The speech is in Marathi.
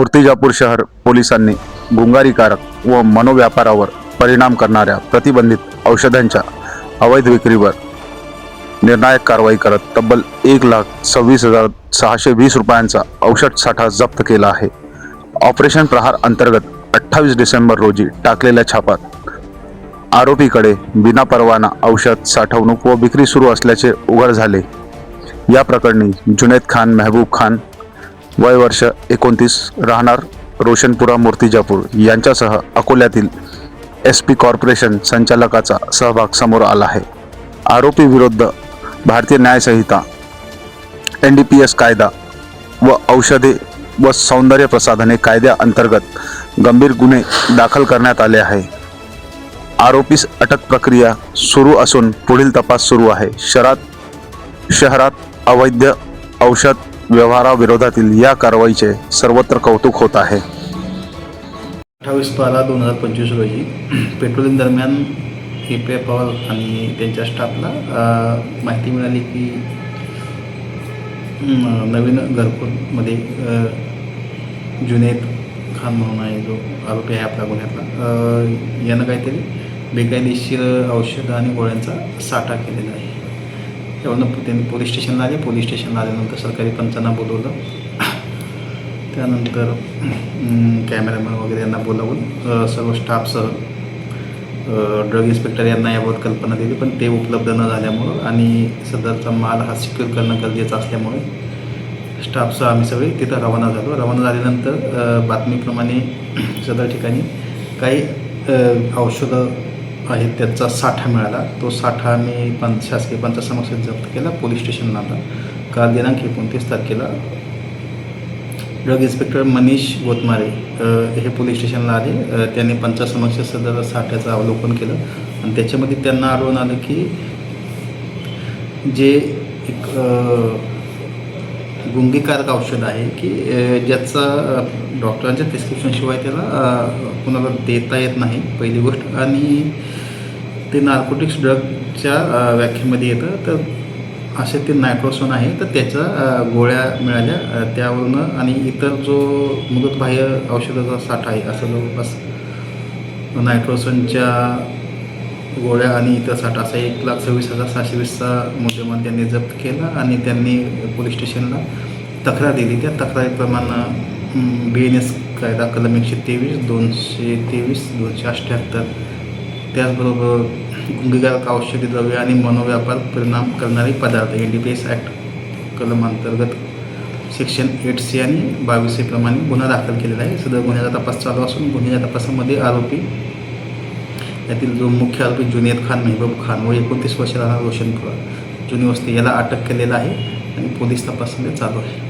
मूर्तिजापूर शहर पोलिसांनी गुंगारीकारक व मनोव्यापारावर परिणाम करणाऱ्या प्रतिबंधित औषधांच्या अवैध विक्रीवर निर्णायक कारवाई करत तब्बल एक लाख सव्वीस हजार सहाशे वीस रुपयांचा औषध साठा जप्त केला आहे. ऑपरेशन प्रहार अंतर्गत अठ्ठावीस डिसेंबर रोजी टाकलेल्या छापात आरोपीकडे बिना परवाना औषध साठवणूक व विक्री सुरू असल्याचे उघड झाले. या प्रकरणी जुनेद खान मेहबूब खान वय वर्ष एकोणतीस राहणार रोशनपुरा मूर्तिजापूर यांच्यासह अकोल्यातील एस पी कॉर्पोरेशन संचालकाचा सहभाग समोर आला आहे. आरोपी विरुद्ध Bharatiya Nyaya Sanhita N D P S कायदा व औषधे व सौंदर्य प्रसाधने कायद्याअंतर्गत गंभीर गुन्हे दाखल करण्यात आले आहे. आरोपीस अटक प्रक्रिया सुरू असून पुढील तपास सुरू आहे. शहरात शहरात अवैध औषध व्यवहाराविरोधातील या कारवाईचे सर्वत्र कौतुक होत आहे. अठ्ठावीस बारा दोन हजार पंचवीस रोजी पेट्रोलिंग दरम्यान ए पी एफ पवार आणि त्यांच्या स्टाफला माहिती मिळाली की नवीन घरकुलमध्ये जुनेद खान म्हणून आहे जो आरोपी आहे आपल्या गुन्ह्यातला यानं काहीतरी बेकायदेशीर औषधं आणि गोळ्यांचा साठा केलेला आहे. त्यावरनं त्यांनी पोलीस स्टेशनला आले. पोलीस स्टेशनला आल्यानंतर सरकारी पंचांना बोलवलं. त्यानंतर कॅमेरामॅन वगैरे यांना बोलावून सर्व स्टाफसह ड्रग इन्स्पेक्टर यांना याबाबत कल्पना दिली. पण ते उपलब्ध न झाल्यामुळं आणि सदरचा माल हा सिक्युअर करणं गरजेचं असल्यामुळे स्टाफसह आम्ही सगळे तिथं रवाना झालो. रवाना झाल्यानंतर बातमीप्रमाणे सदर ठिकाणी काही औषधं आहे त्याचा साठा मिळाला. तो साठा आम्ही पं शासकीय पंचासमक्ष जप्त केला पोलीस स्टेशनला आला काल दिनांक एकोणतीस तारखेला ड्रग इन्स्पेक्टर मनीष गोतमारे हे पोलीस स्टेशनला आले. त्यांनी पंचासमक्ष सदर साठ्याचं अवलोकन केलं. आणि त्याच्यामध्ये त्यांना आढळून आलं की जे एक गुंगीकारक औषध आहे की ज्याचा डॉक्टरांच्या प्रिस्क्रिप्शनशिवाय त्याला कुणाला देता येत नाही पहिली गोष्ट. आणि ते नार्कोटिक्स ड्रगच्या व्याख्येमध्ये येतं. तर असे ते नायट्रोसोन आहे. तर त्याच्या गोळ्या मिळाल्या त्यावरून आणि इतर जो मुदतबाह्य औषधाचा साठा आहे असं जवळपास नायट्रोसनच्या गोळ्या आणि इतर साठा असा एक लाख सव्वीस हजार सहाशे वीसचा मुद्देमाल त्यांनी जप्त केला आणि त्यांनी पोलीस स्टेशनला तक्रार दिली. त्या तक्रारीप्रमाणे बी एन एस कायदा कलम एकशे तेवीस दोनशे तेवीस दोनशे अठ्ठ्याहत्तर त्याचबरोबर गुंगीकारक औषधी द्रव्य आणि मनोव्यापार परिणाम करणारे पदार्थ N D P S act कलम अंतर्गत सेक्शन एट सी आणि बावीस प्रमाणे गुन्हा दाखल केलेला आहे. सदर गुन्ह्याचा तपास चालू असून गुन्ह्याच्या तपासामध्ये आरोपी यातील जो मुख्य आरोपी जुनेद खान मेहबूब खान व एकोणतीस वर्ष रोशन रोशनपुरा जुनी वस्ती याला अटक केलेला आहे आणि पोलीस तपासणी चालू आहे.